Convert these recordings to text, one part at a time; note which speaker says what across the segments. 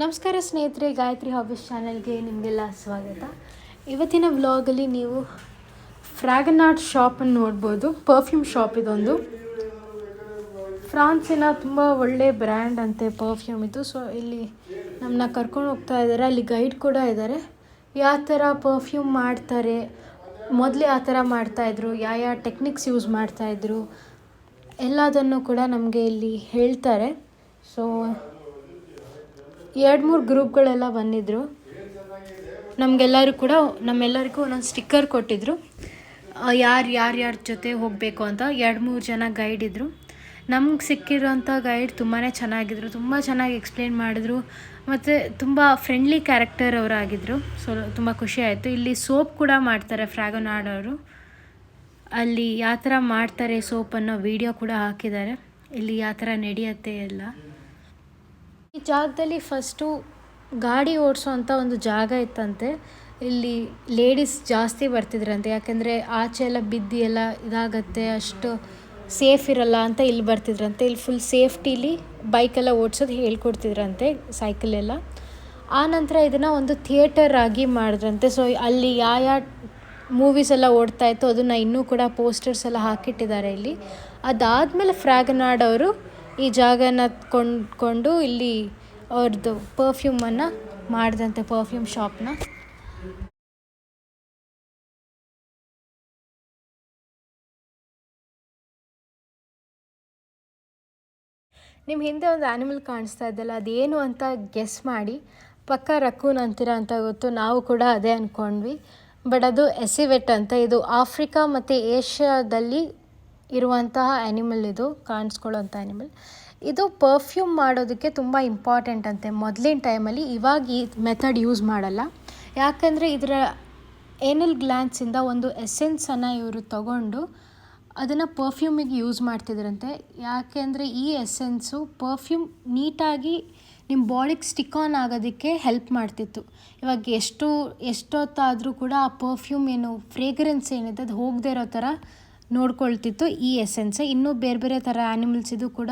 Speaker 1: ನಮಸ್ಕಾರ ಸ್ನೇಹಿತರೆ, ಗಾಯತ್ರಿ ಹಾಬೀಸ್ ಚಾನಲ್ಗೆ ನಿಮಗೆಲ್ಲ ಸ್ವಾಗತ. ಇವತ್ತಿನ ವ್ಲಾಗಲ್ಲಿ ನೀವು ಫ್ರಾಗನಾಟ್ ಶಾಪನ್ನು ನೋಡ್ಬೋದು. ಪರ್ಫ್ಯೂಮ್ ಶಾಪ್ ಇದೊಂದು. ಫ್ರಾನ್ಸಿನ ತುಂಬ ಒಳ್ಳೆ ಬ್ರ್ಯಾಂಡ್ ಅಂತೆ ಪರ್ಫ್ಯೂಮ್ ಇದು. ಸೊ ಇಲ್ಲಿ ನಮ್ಮನ್ನ ಕರ್ಕೊಂಡು ಹೋಗ್ತಾ ಇದ್ದಾರೆ ಅಲ್ಲಿ ಗೈಡ್ ಕೂಡ ಇದ್ದಾರೆ ಯಾವ ಥರ ಪರ್ಫ್ಯೂಮ್ ಮಾಡ್ತಾರೆ, ಮೊದಲೇ ಆ ಥರ ಮಾಡ್ತಾಯಿದ್ರು ಯಾವ ಯಾವ ಟೆಕ್ನಿಕ್ಸ್ ಯೂಸ್ ಮಾಡ್ತಾಯಿದ್ರು ಎಲ್ಲದನ್ನು ಕೂಡ ನಮಗೆ ಇಲ್ಲಿ ಹೇಳ್ತಾರೆ. ಸೊ ಎರಡು ಮೂರು ಗ್ರೂಪ್ಗಳೆಲ್ಲ ಬಂದಿದ್ದರು ನಮಗೆಲ್ಲರೂ ಕೂಡ ನಮ್ಮೆಲ್ಲರಿಗೂ ಒಂದೊಂದು ಸ್ಟಿಕ್ಕರ್ ಕೊಟ್ಟಿದ್ದರು ಯಾರು ಯಾರ್ಯಾರ ಜೊತೆ ಹೋಗಬೇಕು ಅಂತ ಎರಡು ಮೂರು ಜನ ಗೈಡ್ ಇದ್ದರು ನಮ್ಗೆ ಸಿಕ್ಕಿರೋಂಥ ಗೈಡ್ ತುಂಬಾ ಚೆನ್ನಾಗಿದ್ರು. ತುಂಬ ಚೆನ್ನಾಗಿ ಎಕ್ಸ್ಪ್ಲೇನ್ ಮಾಡಿದ್ರು. ಮತ್ತು ತುಂಬ ಫ್ರೆಂಡ್ಲಿ ಕ್ಯಾರೆಕ್ಟರ್ ಅವರಾಗಿದ್ದರು ಸೊ, ತುಂಬ ಖುಷಿ ಆಯಿತು. ಇಲ್ಲಿ ಸೋಪ್ ಕೂಡ ಮಾಡ್ತಾರೆ ಫ್ರಾಗೋನಾಡ್ ಅವರು. ಅಲ್ಲಿ ಯಾವ ಥರ ಮಾಡ್ತಾರೆ ಸೋಪ್ ಅನ್ನೋ ವಿಡಿಯೋ ಕೂಡ ಹಾಕಿದ್ದಾರೆ. ಇಲ್ಲಿ ಯಾವ ಥರ ನಡೆಯುತ್ತೆ ಎಲ್ಲ. ಈ ಜಾಗದಲ್ಲಿ ಫಸ್ಟು ಗಾಡಿ ಓಡಿಸೋವಂಥ ಒಂದು ಜಾಗ ಇತ್ತಂತೆ. ಇಲ್ಲಿ ಲೇಡೀಸ್ ಜಾಸ್ತಿ ಬರ್ತಿದ್ರಂತೆ. ಯಾಕೆಂದರೆ ಆಚೆ ಎಲ್ಲ ಬಿದ್ದು ಎಲ್ಲ ಇದಾಗತ್ತೆ, ಅಷ್ಟು ಸೇಫ್ ಇರಲ್ಲ ಅಂತ ಇಲ್ಲಿ ಬರ್ತಿದ್ರಂತೆ. ಇಲ್ಲಿ ಫುಲ್ ಸೇಫ್ಟಿಲಿ ಬೈಕೆಲ್ಲ ಓಡಿಸೋದು ಹೇಳ್ಕೊಡ್ತಿದ್ರಂತೆ ಸೈಕಲ್ ಎಲ್ಲ. ಆ ನಂತರ ಇದನ್ನು ಒಂದು ಥಿಯೇಟರ್ ಆಗಿ ಮಾಡಿದ್ರಂತೆ. ಸೊ ಅಲ್ಲಿ ಯಾವ ಯಾವ ಮೂವೀಸ್ ಎಲ್ಲ ಓಡ್ತಾ ಇತ್ತು ಅದನ್ನು ಇನ್ನೂ ಕೂಡ ಪೋಸ್ಟರ್ಸ್ ಎಲ್ಲ ಹಾಕಿಟ್ಟಿದ್ದಾರೆ ಇಲ್ಲಿ. ಅದಾದಮೇಲೆ ಫ್ರಾಗನಾಡ್ ಅವರು ಈ ಜಾಗನ ಕೊಂಡ್ಕೊಂಡು ಇಲ್ಲಿ ಅವ್ರದ್ದು ಪರ್ಫ್ಯೂಮನ್ನು ಮಾಡಿದಂತೆ ಪರ್ಫ್ಯೂಮ್ ಶಾಪ್ನ ನಿಮ್ಮ ಹಿಂದೆ ಒಂದು ಆ್ಯನಿಮಲ್ ಕಾಣಿಸ್ತಾ ಇದ್ದಲ್ಲ, ಅದೇನು ಅಂತ ಗೆಸ್ ಮಾಡಿ, ಪಕ್ಕ ರಕೂನ್ ಅಂತೀರ ಅಂತ ಗೊತ್ತು, ನಾವು ಕೂಡ ಅದೇ ಅಂದ್ಕೊಂಡ್ವಿ ಬಟ್ ಅದು ಎಸಿವೆಟ್ ಅಂತ, ಇದು ಆಫ್ರಿಕಾ ಮತ್ತು ಏಷ್ಯಾದಲ್ಲಿ ಇರುವಂತಹ ಆ್ಯನಿಮಲ್ ಇದು ಕಾಣಿಸ್ಕೊಳ್ಳೋಂಥ ಆ್ಯನಿಮಲ್ ಇದು ಪರ್ಫ್ಯೂಮ್ ಮಾಡೋದಕ್ಕೆ ತುಂಬ ಇಂಪಾರ್ಟೆಂಟ್ ಅಂತೆ. ಮೊದಲಿನ ಟೈಮಲ್ಲಿ ಇವಾಗ ಈ ಮೆಥಡ್ ಯೂಸ್ ಮಾಡಲ್ಲ. ಯಾಕಂದರೆ ಇದರ ಏನಲ್ ಗ್ಲ್ಯಾನ್ಸಿಂದ ಒಂದು ಎಸೆನ್ಸನ್ನು ಇವರು ತಗೊಂಡು ಅದನ್ನು ಪರ್ಫ್ಯೂಮಿಗೆ ಯೂಸ್ ಮಾಡ್ತಿದ್ರಂತೆ. ಯಾಕೆಂದರೆ ಈ ಎಸೆನ್ಸು ಪರ್ಫ್ಯೂಮ್ ನೀಟಾಗಿ ನಿಮ್ಮ ಬಾಡಿಗೆ ಸ್ಟಿಕ್ ಆನ್ ಆಗೋದಕ್ಕೆ ಹೆಲ್ಪ್ ಮಾಡ್ತಿತ್ತು. ಇವಾಗ ಎಷ್ಟು, ಎಷ್ಟೊತ್ತಾದರೂ ಕೂಡ ಆ ಪರ್ಫ್ಯೂಮ್ ಏನು ಫ್ರೇಗ್ರೆನ್ಸ್ ಏನಿದೆ ಅದು ಹೋಗದೇ ಇರೋ ಥರ ನೋಡ್ಕೊಳ್ತಿತ್ತು ಈ ಎಸೆನ್ಸ್ ಇನ್ನೂ ಬೇರೆ ಬೇರೆ ಥರ ಆ್ಯನಿಮಲ್ಸ್ ಇದು ಕೂಡ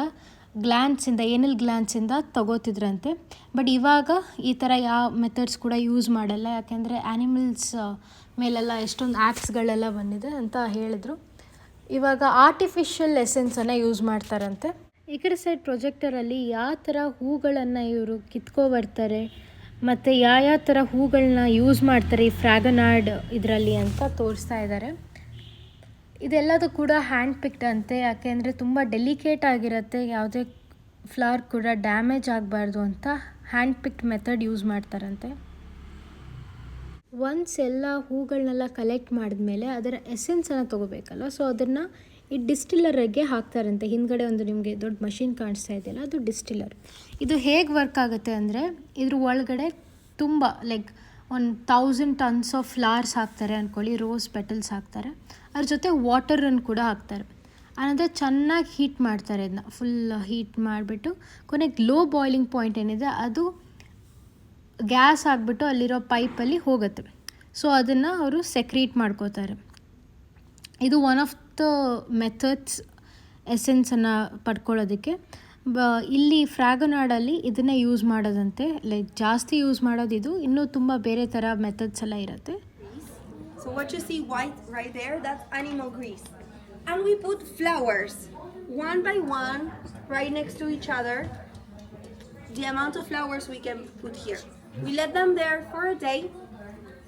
Speaker 1: ಗ್ಲ್ಯಾನ್ಸಿಂದ ಏನಲ್ ಗ್ಲ್ಯಾನ್ಸಿಂದ ತಗೋತಿದ್ರಂತೆ. ಬಟ್ ಇವಾಗ ಈ ಥರ ಯಾವ ಮೆಥಡ್ಸ್ ಕೂಡ ಯೂಸ್ ಮಾಡಲ್ಲ. ಯಾಕೆಂದರೆ ಆ್ಯನಿಮಲ್ಸ್ ಮೇಲೆಲ್ಲ ಎಷ್ಟೊಂದು ಆ್ಯಪ್ಸ್ಗಳೆಲ್ಲ ಬಂದಿದೆ ಅಂತ ಹೇಳಿದ್ರು. ಇವಾಗ ಆರ್ಟಿಫಿಷಿಯಲ್ ಎಸೆನ್ಸನ್ನು ಯೂಸ್ ಮಾಡ್ತಾರಂತೆ. ಈ ಕಡೆ ಸೈಡ್ ಪ್ರೊಜೆಕ್ಟರಲ್ಲಿ ಯಾವ ಥರ ಹೂಗಳನ್ನು ಇವರು ಕಿತ್ಕೊ ಬರ್ತಾರೆ, ಮತ್ತು ಯಾವ ಯಾವ ಥರ ಹೂಗಳನ್ನ ಯೂಸ್ ಮಾಡ್ತಾರೆ ಈ ಫ್ರಾಗನಾಡ್ ಇದರಲ್ಲಿ ಅಂತ ತೋರಿಸ್ತಾ ಇದ್ದಾರೆ ಇದೆಲ್ಲದೂ ಕೂಡ ಹ್ಯಾಂಡ್ ಪಿಕ್ಡ್ ಅಂತೆ ಯಾಕೆಂದರೆ ತುಂಬ ಡೆಲಿಕೇಟ್ ಆಗಿರುತ್ತೆ. ಯಾವುದೇ ಫ್ಲವರ್ ಕೂಡ ಡ್ಯಾಮೇಜ್ ಆಗಬಾರ್ದು ಅಂತ ಹ್ಯಾಂಡ್ ಪಿಕ್ಡ್ ಮೆಥಡ್ ಯೂಸ್ ಮಾಡ್ತಾರಂತೆ. ಒನ್ಸ್ ಎಲ್ಲ ಹೂಗಳನ್ನೆಲ್ಲ ಕಲೆಕ್ಟ್ ಮಾಡಿದ್ಮೇಲೆ ಅದರ ಎಸೆನ್ಸನ್ನು ತೊಗೋಬೇಕಲ್ಲ ಸೊ ಅದನ್ನು ಈ ಡಿಸ್ಟಿಲ್ಲರಿಗೆ ಹಾಕ್ತಾರಂತೆ. ಹಿಂದ್ಗಡೆ ಒಂದು ನಿಮಗೆ ದೊಡ್ಡ ಮಷಿನ್ ಕಾಣಿಸ್ತಾ ಇದೆಯಲ್ಲ, ಅದು ಡಿಸ್ಟಿಲ್ಲರ್ ಇದು ಹೇಗೆ ವರ್ಕ್ ಆಗುತ್ತೆ ಅಂದರೆ, ಇದ್ರ ಒಳಗಡೆ ತುಂಬ ಲೈಕ್ ಒಂದು ತೌಸಂಡ್ ಟನ್ಸ್ ಆಫ್ ಫ್ಲವರ್ಸ್ ಹಾಕ್ತಾರೆ ಅಂದ್ಕೊಳ್ಳಿ ರೋಸ್ ಪೆಟಲ್ಸ್ ಹಾಕ್ತಾರೆ. ಅದ್ರ ಜೊತೆ ವಾಟರನ್ನು ಕೂಡ ಹಾಕ್ತಾರೆ. ಆನಂತರ ಚೆನ್ನಾಗಿ ಹೀಟ್ ಮಾಡ್ತಾರೆ ಇದನ್ನ ಫುಲ್ ಹೀಟ್ ಮಾಡಿಬಿಟ್ಟು, ಕೊನೆಗೆ ಲೋ ಬಾಯ್ಲಿಂಗ್ ಪಾಯಿಂಟ್ ಏನಿದೆ, ಅದು ಗ್ಯಾಸ್ ಆಗಿಬಿಟ್ಟು ಅಲ್ಲಿರೋ ಪೈಪಲ್ಲಿ ಹೋಗುತ್ತೆ. ಸೊ ಅದನ್ನು ಅವರು ಸೆಕ್ರೀಟ್ ಮಾಡ್ಕೋತಾರೆ. ಇದು ಒನ್ ಆಫ್ ದ ಮೆಥಡ್ಸ್ ಎಸೆನ್ಸನ್ನು ಪಡ್ಕೊಳ್ಳೋದಕ್ಕೆ. ಬ, ಇಲ್ಲಿ ಫ್ರಾಗನಾಡಲ್ಲಿ ಇದನ್ನೇ ಯೂಸ್ ಮಾಡೋದಂತೆ. ಲೈಕ್ ಜಾಸ್ತಿ ಯೂಸ್ ಮಾಡೋದು ಇದು ಇನ್ನೂ ತುಂಬ ಬೇರೆ ಥರ ಮೆಥಡ್ಸ್ ಎಲ್ಲ ಇರುತ್ತೆ.
Speaker 2: So what you see white right there, that's animal grease. And we put flowers, one by one, right next to each other. The amount of flowers we can put here. We let them there for a day,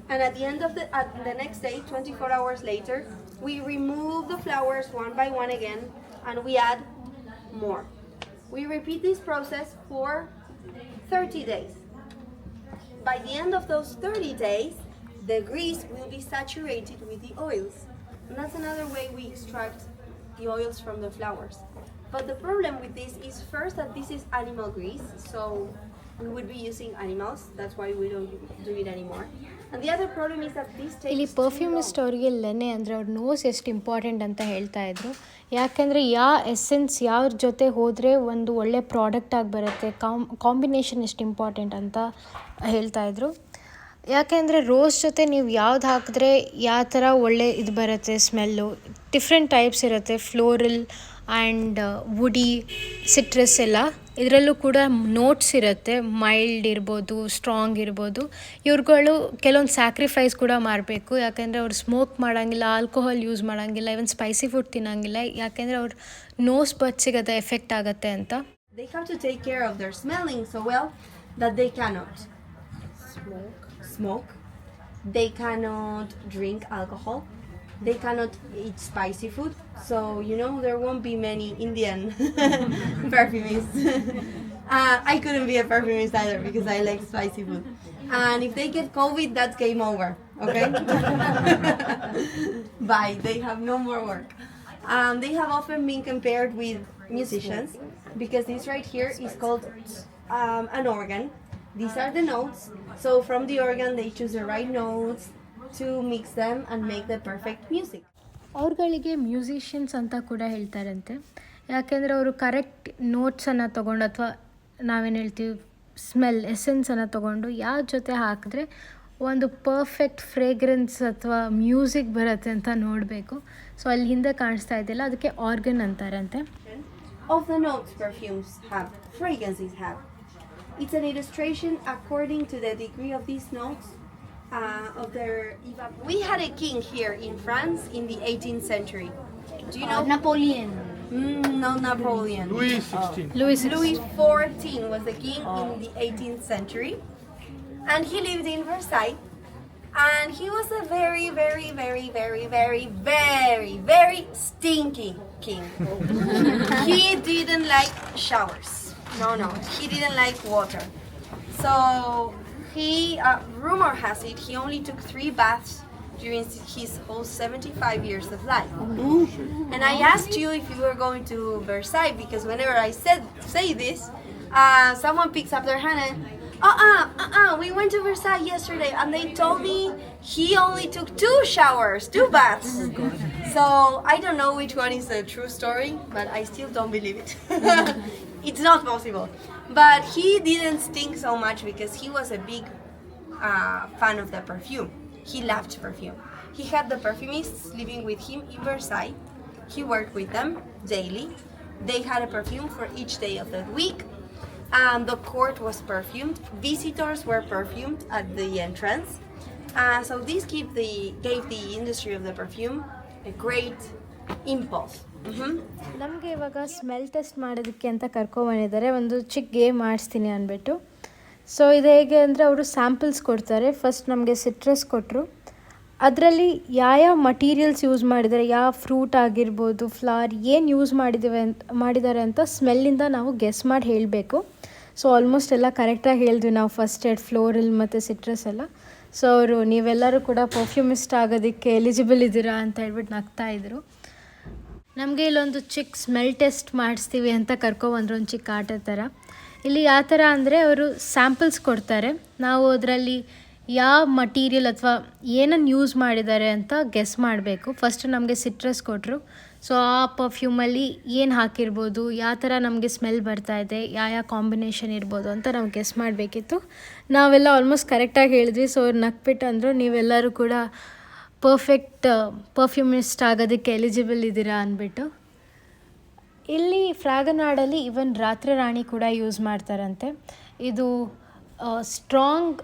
Speaker 2: and at the end of the at the next day, 24 hours later, we remove the flowers one by one again, and we add more. We repeat this process for 30 days. By the end of those 30 days, the grease will be saturated with the oils. And that's another way we extract the oils from the flowers. But the problem with this is first that this is animal grease, so we would be using animals. That's why we don't do it anymore. And the other problem is that this takes
Speaker 1: ಇಲ್ಲಿ ಪರ್ಫ್ಯೂಮಿಸ್ಟ್. ಅವರಿಗೆ ಲೆನೆ ಅಂದರೆ ಅವ್ರ nose ಎಷ್ಟು important ಅಂತ ಹೇಳ್ತಾ ಇದ್ರು ಯಾಕೆಂದರೆ ಯಾವ ಎಸೆನ್ಸ್ ಯಾವ್ರ ಜೊತೆ ಹೋದರೆ ಒಂದು ಒಳ್ಳೆ ಪ್ರಾಡಕ್ಟ್ ಆಗಿ ಬರುತ್ತೆ ಕಾಂಬಿನೇಷನ್ ಎಷ್ಟು ಇಂಪಾರ್ಟೆಂಟ್ ಅಂತ ಹೇಳ್ತಾ ಇದ್ರು ಯಾಕೆಂದರೆ ರೋಸ್ ಜೊತೆ ನೀವು ಯಾವ್ದು ಹಾಕಿದ್ರೆ ಯಾವ ಥರ ಒಳ್ಳೆ ಇದು ಬರುತ್ತೆ ಸ್ಮೆಲ್ಲು ಡಿಫ್ರೆಂಟ್ ಟೈಪ್ಸ್ ಇರುತ್ತೆ. ಫ್ಲೋರಲ್ ಆ್ಯಂಡ್ ವುಡಿ ಸಿಟ್ರಸ್ ಎಲ್ಲ. ಇದರಲ್ಲೂ ಕೂಡ ನೋಟ್ಸ್ ಇರುತ್ತೆ. ಮೈಲ್ಡ್ ಇರ್ಬೋದು ಸ್ಟ್ರಾಂಗ್ ಇರ್ಬೋದು. ಇವ್ರುಗಳು ಕೆಲವೊಂದು ಸ್ಯಾಕ್ರಿಫೈಸ್ ಕೂಡ ಮಾಡಬೇಕು. ಯಾಕೆಂದರೆ ಅವ್ರು ಸ್ಮೋಕ್ ಮಾಡೋಂಗಿಲ್ಲ ಆಲ್ಕೋಹಾಲ್ ಯೂಸ್ ಮಾಡೋಂಗಿಲ್ಲ ಇವನ್ ಸ್ಪೈಸಿ ಫುಡ್ ತಿನ್ನೋಂಗಿಲ್ಲ. ಯಾಕೆಂದರೆ ಅವ್ರ ನೋಸ್ ಬಚ್ಚಿಗೆ ಅದು ಎಫೆಕ್ಟ್ ಆಗುತ್ತೆ ಅಂತ.
Speaker 2: They have to take care of their smelling so well that they cannot. Smoke. Smoke. They cannot drink alcohol. They cannot eat spicy food. So you know there won't be many Indian perfumists. uh, I couldn't be a perfumist either because I like spicy food. And if they get COVID, that's game over. Okay. Bye. They have no more work. Um, they have often been compared with musicians because this right here is called um, an organ. These are the notes. So from the organ, they choose the right notes to mix them and make the perfect music.
Speaker 1: ಅವ್ರುಗಳಿಗೆ musicians ಅಂತ ಕೂಡ ಹೇಳ್ತಾರಂತೆ ಯಾಕೆಂದರೆ ಅವರು correct ನೋಟ್ಸನ್ನು ತೊಗೊಂಡು ಅಥವಾ ನಾವೇನು ಹೇಳ್ತೀವಿ ಸ್ಮೆಲ್ ಎಸೆನ್ಸನ್ನು ತೊಗೊಂಡು ಯಾವ ಜೊತೆ ಹಾಕಿದ್ರೆ ಒಂದು ಪರ್ಫೆಕ್ಟ್ ಫ್ರೇಗ್ರೆನ್ಸ್ ಅಥವಾ ಮ್ಯೂಸಿಕ್ ಬರುತ್ತೆ ಅಂತ ನೋಡಬೇಕು ಸೊ ಅಲ್ಲಿ ಹಿಂದೆ ಕಾಣಿಸ್ತಾ ಇದೆಯಲ್ಲ ಅದಕ್ಕೆ ಆರ್ಗನ್ ಅಂತಾರಂತೆ
Speaker 2: Of the notes perfumes have, fragrances have. It's an illustration according to the degree of these notes uh, of their. We had a king here in France in the 18th century. Do you know?
Speaker 3: Uh, Napoleon.
Speaker 2: Mm, no, Napoleon.
Speaker 4: Louis XVI.
Speaker 1: Oh,
Speaker 2: Louis Louis XIV was the king in oh. the 18th century. And he lived in Versailles. And he was a very, very, very, very, very, very, very stinky king. he didn't like showers. No, no, he didn't like water. So he, uh, rumor has it, he only took three baths during his whole 75 years of life. And I asked you if you were going to Versailles because whenever I said say this, uh, someone picks up their hand and uh uh uh uh we went to Versailles yesterday and they told me he only took two showers, two baths. So I don't know which one is the true story, but I still don't believe it. it's not possible. But he didn't stink so much because he was a big uh, fan of the perfume. He loved perfume. He had the perfumists living with him in Versailles. He worked with them daily. They had a perfume for each day of the week. And the court was perfumed. Visitors were perfumed at the entrance. Uh, so this gave the, gave the industry of the perfume a great impulse.
Speaker 1: ನಮಗೆ ಇವಾಗ smell test ಮಾಡೋದಕ್ಕೆ ಅಂತ ಕರ್ಕೊಬಂದಿದ್ದಾರೆ ಒಂದು ಚಿಕ್ಕ game ಮಾಡಿಸ್ತೀನಿ ಅಂದ್ಬಿಟ್ಟು. So ಇದು ಹೇಗೆ ಅಂದರೆ ಅವರು ಸ್ಯಾಂಪಲ್ಸ್ ಕೊಡ್ತಾರೆ. ಫಸ್ಟ್ ನಮಗೆ ಸಿಟ್ರಸ್ ಕೊಟ್ಟರು ಅದರಲ್ಲಿ ಯಾವ್ಯಾವ ಮಟೀರಿಯಲ್ಸ್ ಯೂಸ್ ಮಾಡಿದ್ದಾರೆ, ಯಾವ ಫ್ರೂಟ್ ಆಗಿರ್ಬೋದು ಫ್ಲವರ್ ಏನು ಯೂಸ್ ಮಾಡಿದ್ದೀವಿ ಅಂತ, ಮಾಡಿದ್ದಾರೆ ಅಂತ ಸ್ಮೆಲ್ಲಿಂದ ನಾವು ಗೆಸ್ ಮಾಡಿ ಹೇಳಬೇಕು. ಸೊ ಆಲ್ಮೋಸ್ಟ್ ಎಲ್ಲ ಕರೆಕ್ಟಾಗಿ ಹೇಳಿದ್ವಿ ನಾವು ಫಸ್ಟ್ ಏಡ್ ಫ್ಲೋರಲ್ ಮತ್ತು ಸಿಟ್ರಸ್ ಎಲ್ಲ. ಸೊ ಅವರು ನೀವೆಲ್ಲರೂ ಕೂಡ ಪರ್ಫ್ಯೂಮಿಸ್ಟ್ ಆಗೋದಕ್ಕೆ ಎಲಿಜಿಬಲ್ ಇದ್ದೀರಾ ಅಂತ ಹೇಳ್ಬಿಟ್ಟು ನಗ್ತಾ ಇದ್ರು. ನಮಗೆ ಇಲ್ಲೊಂದು ಚಿಕ್ಕ ಸ್ಮೆಲ್ ಟೆಸ್ಟ್ ಮಾಡಿಸ್ತೀವಿ ಅಂತ ಕರ್ಕೊಬಂದ್ರು ಒಂದು ಚಿಕ್ಕ ಆಟ ಥರ ಇಲ್ಲಿ ಯಾವ ಥರ ಅಂದರೆ ಅವರು ಸ್ಯಾಂಪಲ್ಸ್ ಕೊಡ್ತಾರೆ. ನಾವು ಅದರಲ್ಲಿ ಯಾವ ಮಟೀರಿಯಲ್ ಅಥವಾ ಏನನ್ನು ಯೂಸ್ ಮಾಡಿದ್ದಾರೆ ಅಂತ ಗೆಸ್ ಮಾಡಬೇಕು. ಫಸ್ಟ್ ನಮಗೆ ಸಿಟ್ರಸ್ ಕೊಟ್ಟರು ಸೊ ಆ ಪರ್ಫ್ಯೂಮಲ್ಲಿ ಏನು ಹಾಕಿರ್ಬೋದು, ಯಾವ ಥರ ನಮಗೆ ಸ್ಮೆಲ್ ಬರ್ತಾ ಇದೆ, ಯಾವ ಯಾವ ಕಾಂಬಿನೇಷನ್ ಇರ್ಬೋದು ಅಂತ ನಾವು ಗೆಸ್ ಮಾಡಬೇಕಿತ್ತು. ನಾವೆಲ್ಲ ಆಲ್ಮೋಸ್ಟ್ ಕರೆಕ್ಟಾಗಿ ಹೇಳಿದ್ವಿ. ಸೊ ಅವ್ರು ನಕ್ಬಿಟ್ಟು ಅಂದರು, ನೀವೆಲ್ಲರೂ ಕೂಡ ಪರ್ಫೆಕ್ಟ್ ಪರ್ಫ್ಯೂಮಿಸ್ಟ್ ಆಗೋದಕ್ಕೆ ಎಲಿಜಿಬಲ್ ಇದ್ದೀರಾ ಅಂದ್ಬಿಟ್ಟು? ಇಲ್ಲಿ ಫ್ರಾಗನಾಡಲ್ಲಿ ಇವನ್ ರಾತ್ರಿ ರಾಣಿ ಕೂಡ ಯೂಸ್ ಮಾಡ್ತಾರಂತೆ. ಇದು ಸ್ಟ್ರಾಂಗ್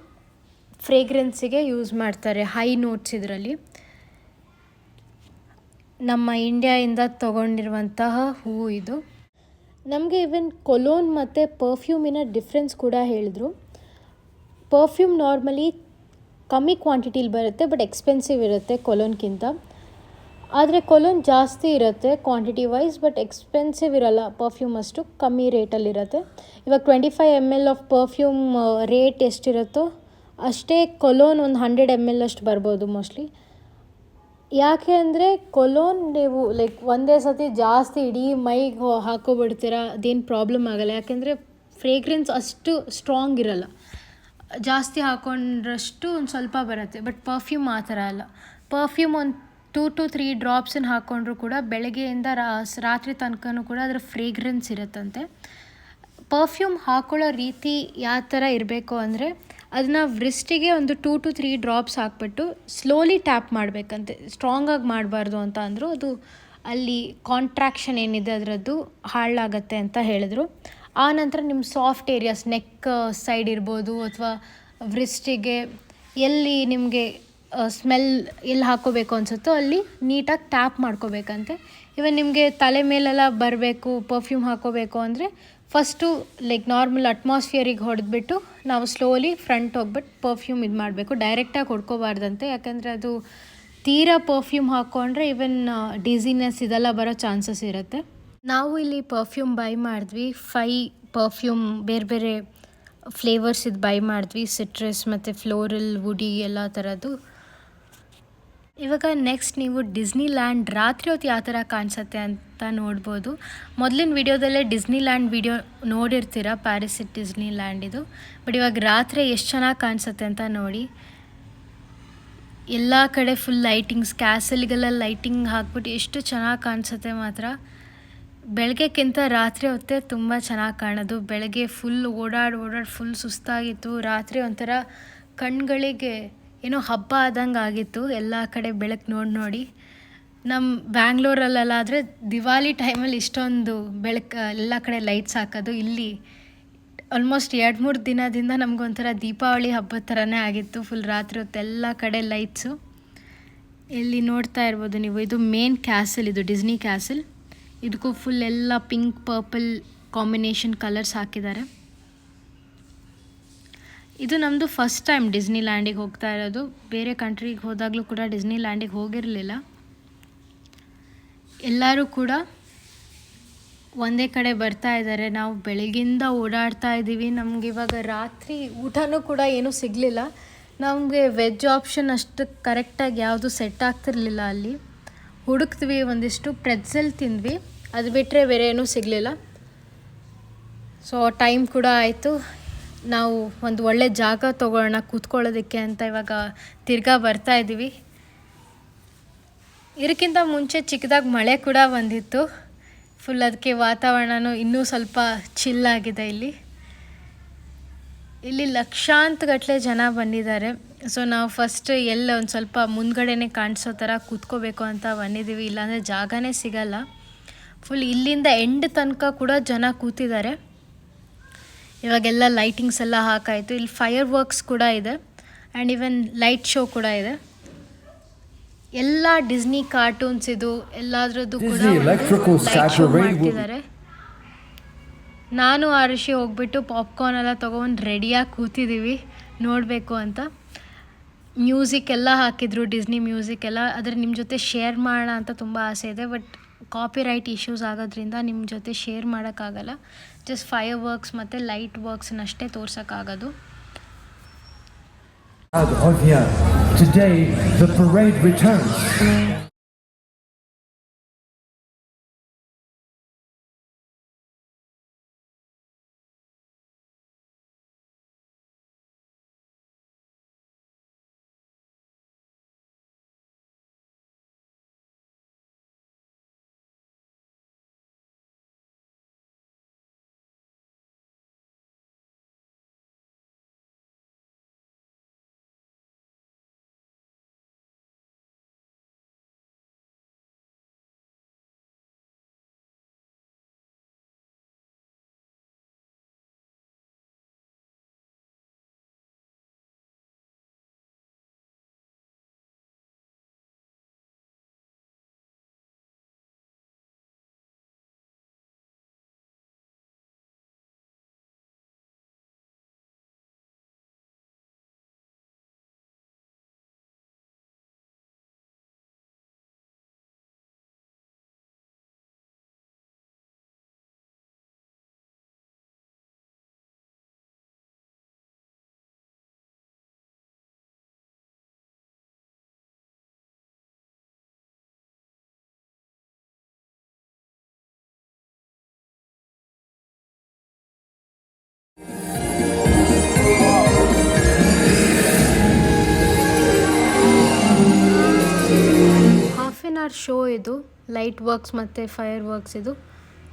Speaker 1: ಫ್ರೇಗ್ರೆನ್ಸಿಗೆ ಯೂಸ್ ಮಾಡ್ತಾರೆ ಹೈ ನೋಟ್ಸ್ ಇದರಲ್ಲಿ. ನಮ್ಮ ಇಂಡಿಯಾಯಿಂದ ತೊಗೊಂಡಿರುವಂತಹ ಹೂವು ಇದು. ನಮಗೆ ಇವನ್ ಕೊಲೋನ್ ಮತ್ತು ಪರ್ಫ್ಯೂಮಿನ ಡಿಫ್ರೆನ್ಸ್ ಕೂಡ ಹೇಳಿದರು. ಪರ್ಫ್ಯೂಮ್ ನಾರ್ಮಲಿ ಕಮ್ಮಿ ಕ್ವಾಂಟಿಟಿಲಿ ಬರುತ್ತೆ ಬಟ್ ಎಕ್ಸ್ಪೆನ್ಸಿವ್ ಇರುತ್ತೆ ಕೊಲೋನ್ಗಿಂತ. ಆದರೆ ಕೊಲೋನ್ ಜಾಸ್ತಿ ಇರುತ್ತೆ ಕ್ವಾಂಟಿಟಿ ವೈಸ್ ಬಟ್ ಎಕ್ಸ್ಪೆನ್ಸಿವ್ ಇರಲ್ಲ ಪರ್ಫ್ಯೂಮ್ ಅಷ್ಟು ಕಮ್ಮಿ ರೇಟಲ್ಲಿರುತ್ತೆ ಇವಾಗ twenty five M L of perfume rate ಎಷ್ಟಿರುತ್ತೋ ಅಷ್ಟೇ ಕೊಲೋನ್ ಒಂದು ಹಂಡ್ರೆಡ್ ಎಂ ಎಲ್ ಅಷ್ಟು ಬರ್ಬೋದು ಮೋಸ್ಟ್ಲಿ ಯಾಕೆ ಅಂದರೆ ಕೊಲೋನ್ ನೀವು ಲೈಕ್ ಒಂದೇ ಸತಿ ಜಾಸ್ತಿ ಇಡೀ ಮೈಗೆ ಹಾಕೋಬಿಡ್ತೀರ, ಅದೇನು ಪ್ರಾಬ್ಲಮ್ ಆಗಲ್ಲ. ಯಾಕೆಂದರೆ ಫ್ರೇಗ್ರೆನ್ಸ್ ಅಷ್ಟು ಸ್ಟ್ರಾಂಗ್ ಇರಲ್ಲ. ಜಾಸ್ತಿ ಹಾಕೊಂಡ್ರಷ್ಟು ಒಂದು ಸ್ವಲ್ಪ ಬರುತ್ತೆ ಬಟ್ ಪರ್ಫ್ಯೂಮ್ ಆ ಥರ ಅಲ್ಲ. ಪರ್ಫ್ಯೂಮ್ ಒಂದು ಟೂ ಟು ತ್ರೀ ಡ್ರಾಪ್ಸನ್ನು ಹಾಕ್ಕೊಂಡ್ರು ಕೂಡ ಬೆಳಗ್ಗೆಯಿಂದ ರಾತ್ರಿ ತನಕನೂ ಕೂಡ ಅದರ ಫ್ರೇಗ್ರೆನ್ಸ್ ಇರುತ್ತಂತೆ. ಪರ್ಫ್ಯೂಮ್ ಹಾಕೊಳ್ಳೋ ರೀತಿ ಯಾವ ಥರ ಇರಬೇಕು ಅಂದರೆ ಅದನ್ನ ವ್ರಿಸ್ಟಿಗೆ ಒಂದು ಟೂ ಟು ತ್ರೀ ಡ್ರಾಪ್ಸ್ ಹಾಕ್ಬಿಟ್ಟು ಸ್ಲೋಲಿ ಟ್ಯಾಪ್ ಮಾಡಬೇಕಂತೆ. ಸ್ಟ್ರಾಂಗಾಗಿ ಮಾಡಬಾರ್ದು ಅಂತ ಅಂದರು ಅದು ಅಲ್ಲಿ ಕಾಂಟ್ರಾಕ್ಷನ್ ಏನಿದೆ ಅದರದ್ದು ಹಾಳಾಗತ್ತೆ ಅಂತ ಹೇಳಿದ್ರು. ಆ ನಂತರ ನಿಮ್ಮ ಸಾಫ್ಟ್ ಏರಿಯಾಸ್ ನೆಕ್ ಸೈಡ್ ಇರ್ಬೋದು ಅಥವಾ ವ್ರಿಸ್ಟಿಗೆ ಎಲ್ಲಿ ನಿಮಗೆ ಸ್ಮೆಲ್ ಎಲ್ಲಿ ಹಾಕೋಬೇಕು ಅನಿಸುತ್ತೋ ಅಲ್ಲಿ ನೀಟಾಗಿ ಟ್ಯಾಪ್ ಮಾಡ್ಕೋಬೇಕಂತೆ. ಇವನ್ ನಿಮಗೆ ತಲೆ ಮೇಲೆಲ್ಲ ಬರಬೇಕು ಪರ್ಫ್ಯೂಮ್ ಹಾಕೋಬೇಕು ಅಂದರೆ ಫಸ್ಟು ಲೈಕ್ ನಾರ್ಮಲ್ ಅಟ್ಮಾಸ್ಫಿಯರಿಗೆ ಹೊಡೆದ್ಬಿಟ್ಟು ನಾವು ಸ್ಲೋಲಿ ಫ್ರಂಟ್ ಹೋಗ್ಬಿಟ್ಟು ಪರ್ಫ್ಯೂಮ್ ಇದು ಮಾಡಬೇಕು ಡೈರೆಕ್ಟಾಗಿ ಹೊಡ್ಕೋಬಾರ್ದಂತೆ, ಯಾಕಂದರೆ ಅದು ತೀರಾ ಪರ್ಫ್ಯೂಮ್ ಹಾಕ್ಕೊಂಡ್ರೆ ಇವನ್ ಡಿಸಿನೆಸ್ ಇದೆಲ್ಲ ಬರೋ ಚಾನ್ಸಸ್ ಇರುತ್ತೆ. ನಾವು ಇಲ್ಲಿ ಪರ್ಫ್ಯೂಮ್ ಬೈ ಮಾಡಿದ್ವಿ. ಫೈ ಪರ್ಫ್ಯೂಮ್ ಬೇರೆ ಬೇರೆ ಫ್ಲೇವರ್ಸ್ ಇದು ಬೈ ಮಾಡಿದ್ವಿ. ಸಿಟ್ರಸ್ ಮತ್ತು ಫ್ಲೋರಲ್ ವುಡಿ ಎಲ್ಲ ಥರದ್ದು ಇವಾಗ ನೆಕ್ಸ್ಟ್ ನೀವು ಡಿಸ್ನಿ ಲ್ಯಾಂಡ್ ರಾತ್ರಿ ಹೊತ್ತು ಯಾವ ಥರ ಕಾಣಿಸುತ್ತೆ ಅಂತ ನೋಡ್ಬೋದು. ಮೊದಲಿನ ವಿಡಿಯೋದಲ್ಲೇ ಡಿಸ್ನಿ ಲ್ಯಾಂಡ್ ವಿಡಿಯೋ ನೋಡಿರ್ತೀರ? ಪ್ಯಾರಿಸ್ ಡಿಸ್ನಿ ಲ್ಯಾಂಡ್ ಇದು. ಬಟ್ ಇವಾಗ ರಾತ್ರಿ ಎಷ್ಟು ಚೆನ್ನಾಗಿ ಕಾಣಿಸುತ್ತೆ ಅಂತ ನೋಡಿ. ಎಲ್ಲ ಕಡೆ ಫುಲ್ ಲೈಟಿಂಗ್ಸ್ ಕ್ಯಾಸಲ್ಗೆಲ್ಲ ಲೈಟಿಂಗ್ ಹಾಕ್ಬಿಟ್ಟು ಎಷ್ಟು ಚೆನ್ನಾಗಿ ಕಾಣಿಸುತ್ತೆ ಮಾತ್ರ. ಬೆಳಗ್ಗೆಕ್ಕಿಂತ ರಾತ್ರಿ ಹೊತ್ತೇ ತುಂಬ ಚೆನ್ನಾಗಿ ಕಾಣೋದು. ಬೆಳಗ್ಗೆ ಫುಲ್ ಓಡಾಡಿ ಓಡಾಡಿ ಫುಲ್ ಸುಸ್ತಾಗಿತ್ತು. ರಾತ್ರಿ ಒಂಥರ ಕಣ್ಗಳಿಗೆ ಏನೋ ಹಬ್ಬ ಆದಂಗೆ ಆಗಿತ್ತು. ಎಲ್ಲ ಕಡೆ ಬೆಳಕು ನೋಡಿ ನೋಡಿ. ನಮ್ಮ ಬ್ಯಾಂಗ್ಳೂರಲ್ಲಾದರೆ ದಿವಾಲಿ ಟೈಮಲ್ಲಿ ಇಷ್ಟೊಂದು ಬೆಳಕು, ಎಲ್ಲ ಕಡೆ ಲೈಟ್ಸ್ ಹಾಕೋದು. ಇಲ್ಲಿ ಆಲ್ಮೋಸ್ಟ್ ಎರಡು, ಮೂರು ದಿನದಿಂದ ನಮಗೊಂಥರ ದೀಪಾವಳಿ ಹಬ್ಬದ ಥರನೇ ಆಗಿತ್ತು. ಫುಲ್ ರಾತ್ರಿ ಹೊತ್ತು ಎಲ್ಲ ಕಡೆ ಲೈಟ್ಸು ಇಲ್ಲಿ ನೋಡ್ತಾ ಇರ್ಬೋದು ನೀವು? ಇದು ಮೇನ್ ಕ್ಯಾಸಲ್ ಇದು ಡಿಸ್ನಿ ಕ್ಯಾಸಲ್ ಇದಕ್ಕೂ ಫುಲ್ ಎಲ್ಲ ಪಿಂಕ್ ಪರ್ಪಲ್ ಕಾಂಬಿನೇಷನ್ ಕಲರ್ಸ್ ಹಾಕಿದ್ದಾರೆ. ಇದು ನಮ್ಮದು ಫಸ್ಟ್ ಟೈಮ್ ಡಿಸ್ನಿ ಲ್ಯಾಂಡಿಗೆ ಹೋಗ್ತಾ ಇರೋದು. ಬೇರೆ ಕಂಟ್ರಿಗೆ ಹೋದಾಗಲೂ ಕೂಡ ಡಿಸ್ನಿ ಲ್ಯಾಂಡಿಗೆ ಹೋಗಿರಲಿಲ್ಲ. ಎಲ್ಲರೂ ಕೂಡ ಒಂದೇ ಕಡೆ ಬರ್ತಾ ಇದ್ದಾರೆ. ನಾವು ಬೆಳಗಿಂದ ಓಡಾಡ್ತಾ ಇದ್ದೀವಿ. ನಮ್ಗೆ ಇವಾಗ ರಾತ್ರಿ ಊಟನೂ ಕೂಡ ಏನೂ ಸಿಗಲಿಲ್ಲ. ನಮಗೆ ವೆಜ್ ಆಪ್ಷನ್ ಅಷ್ಟು ಕರೆಕ್ಟಾಗಿ ಯಾವುದು ಸೆಟ್ ಆಗ್ತಿರ್ಲಿಲ್ಲ ಅಲ್ಲಿ. ಹುಡುಕ್ತೀವಿ ಒಂದಿಷ್ಟು. ಪ್ರೆಜಲ್ ತಿಂದ್ವಿ. ಅದು ಬಿಟ್ಟರೆ ಬೇರೆ ಏನೂ ಸಿಗಲಿಲ್ಲ. ಸೊ ಟೈಮ್ ಕೂಡ ಆಯಿತು. ನಾವು ಒಂದು ಒಳ್ಳೆ ಜಾಗ ತೊಗೊಳ್ಳೋಣ ಕೂತ್ಕೊಳ್ಳೋದಕ್ಕೆ ಅಂತ ಇವಾಗ ತಿರ್ಗಾ ಬರ್ತಾ ಇದ್ದೀವಿ. ಇದಕ್ಕಿಂತ ಮುಂಚೆ ಚಿಕ್ಕದಾಗಿ ಮಳೆ ಕೂಡ ಬಂದಿತ್ತು. ಫುಲ್ ಅದಕ್ಕೆ ವಾತಾವರಣನೂ ಇನ್ನೂ ಸ್ವಲ್ಪ ಚಿಲ್ ಆಗಿದೆ ಇಲ್ಲಿ. ಇಲ್ಲಿ ಲಕ್ಷಾಂತಗಟ್ಟಲೆ ಜನ ಬಂದಿದ್ದಾರೆ. ಸೊ ನಾವು ಫಸ್ಟ್ ಎಲ್ಲ ಒಂದು ಸ್ವಲ್ಪ ಮುಂದ್ಗಡೆನೆ ಕಾಣಿಸೋ ಥರ ಕೂತ್ಕೋಬೇಕು ಅಂತ ಬಂದಿದ್ದೀವಿ. ಇಲ್ಲಾಂದರೆ ಜಾಗನೇ ಸಿಗಲ್ಲ. ಫುಲ್ ಇಲ್ಲಿಂದ ಎಂಡ್ ತನಕ ಕೂಡ ಜನ ಕೂತಿದ್ದಾರೆ. ಇವಾಗೆಲ್ಲ ಲೈಟಿಂಗ್ಸ್ ಎಲ್ಲ ಹಾಕಾಯಿತು. ಇಲ್ಲಿ ಫೈರ್ ವರ್ಕ್ಸ್ ಕೂಡ ಇದೆ. ಆ್ಯಂಡ್ ಈವನ್ ಲೈಟ್ ಶೋ ಕೂಡ ಇದೆ. ಎಲ್ಲ ಡಿಸ್ನಿ ಕಾರ್ಟೂನ್ಸ್ ಇದು ಎಲ್ಲಾದ್ರದ್ದು ಕೂಡ ಮಾಡ್ತಿದ್ದಾರೆ ನಾನು ಆರುಷಿ ಹೋಗ್ಬಿಟ್ಟು ಪಾಪ್ಕಾರ್ನ್ ಎಲ್ಲ ತೊಗೊಂಡು ರೆಡಿಯಾಗಿ ಕೂತಿದ್ದೀವಿ ನೋಡಬೇಕು ಅಂತ. ಮ್ಯೂಸಿಕ್ ಎಲ್ಲ ಹಾಕಿದ್ರು ಡಿಸ್ನಿ ಮ್ಯೂಸಿಕ್ ಎಲ್ಲ. ಆದರೆ ನಿಮ್ಮ ಜೊತೆ ಶೇರ್ ಮಾಡೋಣ ಅಂತ ತುಂಬ ಆಸೆ ಇದೆ ಬಟ್ ಕಾಪಿರೈಟ್ ಇಶ್ಯೂಸ್ ಆಗೋದ್ರಿಂದ ನಿಮ್ಮ ಜೊತೆ ಶೇರ್ ಮಾಡೋಕ್ಕಾಗಲ್ಲ. ಜಸ್ಟ್ ಫೈರ್ ವರ್ಕ್ಸ್ ಮತ್ತು ಲೈಟ್ ವರ್ಕ್ಸ್ನಷ್ಟೇ ತೋರ್ಸೋಕ್ಕಾಗೋದು.
Speaker 3: Out of here. Today, the parade returns.
Speaker 1: Our show ಇದು ಲೈಟ್ ವರ್ಕ್ಸ್ ಮತ್ತು ಫೈರ್ ವರ್ಕ್ಸ್ ಇದು.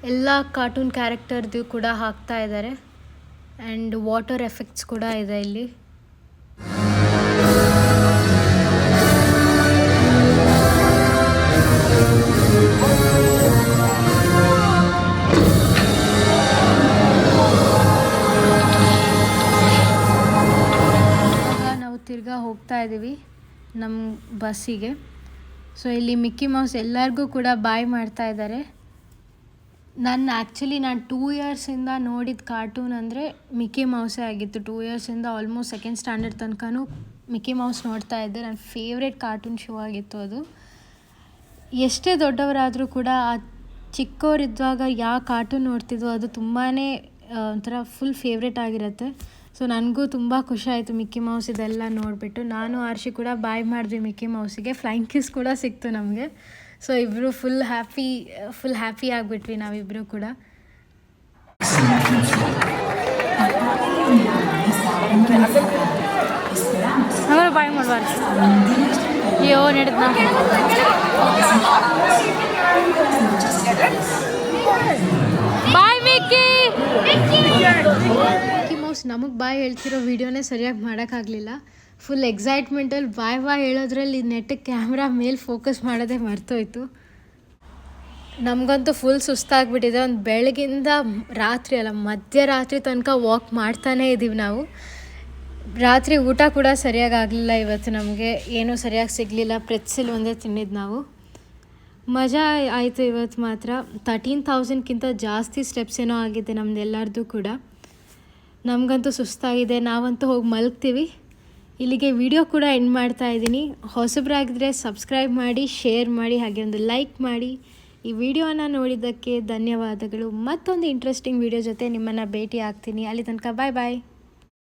Speaker 1: ಎಲ್ಲ ಕಾರ್ಟೂನ್ ಕ್ಯಾರೆಕ್ಟರ್ದು ಕೂಡ ಹಾಕ್ತಾ ಇದ್ದಾರೆ ಆ್ಯಂಡ್ ವಾಟರ್ ಎಫೆಕ್ಟ್ಸ್ ಕೂಡ ಇದೆ ಇಲ್ಲಿ. ನಾವು ತಿರ್ಗಾ ಹೋಗ್ತಾ ಇದ್ದೀವಿ ನಮ್ಮ ಬಸ್ಸಿಗೆ. ಸೊ ಇಲ್ಲಿ ಮಿಕ್ಕಿ ಮೌಸ್ ಎಲ್ಲರಿಗೂ ಕೂಡ ಬಾಯ್ ಮಾಡ್ತಾ ಇದ್ದಾರೆ. ನನ್ನ ಆ್ಯಕ್ಚುಲಿ ನಾನು ಟೂ ಇಯರ್ಸಿಂದ ನೋಡಿದ ಕಾರ್ಟೂನ್ ಅಂದರೆ ಮಿಕ್ಕಿ ಮೌಸೇ ಆಗಿತ್ತು. ಟೂ ಇಯರ್ಸಿಂದ ಆಲ್ಮೋಸ್ಟ್ ಸೆಕೆಂಡ್ ಸ್ಟ್ಯಾಂಡರ್ಡ್ ತನಕನೂ ಮಿಕ್ಕಿ ಮೌಸ್ ನೋಡ್ತಾ ಇದ್ದೆ. ನನ್ನ ಫೇವ್ರೆಟ್ ಕಾರ್ಟೂನ್ ಶೋ ಆಗಿತ್ತು ಅದು. ಎಷ್ಟೇ ದೊಡ್ಡವರಾದರೂ ಕೂಡ ಆ ಚಿಕ್ಕವರಿದ್ದಾಗ ಯಾವ ಕಾರ್ಟೂನ್ ನೋಡ್ತಿದ್ವೋ ಅದು ತುಂಬಾ ಒಂಥರ ಫುಲ್ ಫೇವ್ರೆಟ್ ಆಗಿರುತ್ತೆ. ಸೊ ನನಗೂ ತುಂಬ ಖುಷಿ ಆಯಿತು ಮಿಕ್ಕಿ ಮೌಸ್ ಇದೆಲ್ಲ ನೋಡಿಬಿಟ್ಟು. ನಾನು ಆರ್ಷಿ ಕೂಡ ಬಾಯ್ ಮಾಡಿದ್ವಿ ಮಿಕ್ಕಿ ಮೌಸಿಗೆ. ಫ್ಲೈಂಗ್ ಕಿಸ್ ಕೂಡ ಸಿಕ್ತು ನಮಗೆ. ಸೊ ಇಬ್ಬರು ಫುಲ್ ಹ್ಯಾಪಿ ಫುಲ್ ಹ್ಯಾಪಿ ಆಗಿಬಿಟ್ವಿ ನಾವಿಬ್ಬರು ಕೂಡ. ಬಾಯ್ ಮಾಡಬಾರ್ದು ಅಯ್ಯೋ ನಡೆದ ಬಾಯ್ ಮಿಕ್ಕಿ ಮೌಸ್ ನಮಗೆ ಬಾಯ್ ಹೇಳ್ತಿರೋ ವಿಡಿಯೋನೇ ಸರಿಯಾಗಿ ಮಾಡೋಕ್ಕಾಗಲಿಲ್ಲ ಫುಲ್ ಎಕ್ಸೈಟ್ಮೆಂಟಲ್ಲಿ ಬಾಯ್ ಬಾಯ್ ಹೇಳೋದ್ರಲ್ಲಿ ನೆಟ್ ಕ್ಯಾಮ್ರಾ ಮೇಲೆ ಫೋಕಸ್ ಮಾಡೋದೇ ಮರ್ತೋಯ್ತು. ನಮಗಂತೂ ಫುಲ್ ಸುಸ್ತಾಗ್ಬಿಟ್ಟಿದೆ. ಒಂದು ಬೆಳಗಿಂದ ರಾತ್ರಿ ಅಲ್ಲ, ಮಧ್ಯರಾತ್ರಿ ತನಕ ವಾಕ್ ಮಾಡ್ತಾನೇ ಇದ್ದೀವಿ ನಾವು. ರಾತ್ರಿ ಊಟ ಕೂಡ ಸರಿಯಾಗಿ ಆಗಲಿಲ್ಲ ಇವತ್ತು ನಮಗೆ. ಏನೂ ಸರಿಯಾಗಿ ಸಿಗಲಿಲ್ಲ. ಪ್ರೆತ್ಸಿಲ್ ಒಂದೇ ತಿನ್ನಿದ್ದು ನಾವು. ಮಜಾ ಆಯಿತು ಇವತ್ತು ಮಾತ್ರ. ತರ್ಟೀನ್ ಥೌಸಂಡ್ಗಿಂತ ಜಾಸ್ತಿ ಸ್ಟೆಪ್ಸ್ ಏನೋ ಆಗಿದೆ ನಮ್ದೆಲ್ಲರದು ಕೂಡ. ನಮಗಂತೂ ಸುಸ್ತಾಗಿದೆ, ನಾವಂತೂ ಹೋಗಿ ಮಲಗ್ತೀವಿ. ಇಲ್ಲಿಗೆ ವಿಡಿಯೋ ಕೂಡ ಎಂಡ್ ಮಾಡ್ತಾ ಇದ್ದೀನಿ. ಹೊಸಬ್ರಾಗಿದ್ದರೆ ಸಬ್ಸ್ಕ್ರೈಬ್ ಮಾಡಿ ಶೇರ್ ಮಾಡಿ, ಹಾಗೆ ಒಂದು ಲೈಕ್ ಮಾಡಿ. ಈ ವಿಡಿಯೋನ ನೋಡಿದ್ದಕ್ಕೆ ಧನ್ಯವಾದಗಳು. ಮತ್ತೊಂದು ಇಂಟ್ರೆಸ್ಟಿಂಗ್ ವಿಡಿಯೋ ಜೊತೆ ನಿಮ್ಮನ್ನು ಭೇಟಿ ಆಗ್ತೀನಿ ಅಲ್ಲಿ ತನಕ ಬಾಯ್ ಬಾಯ್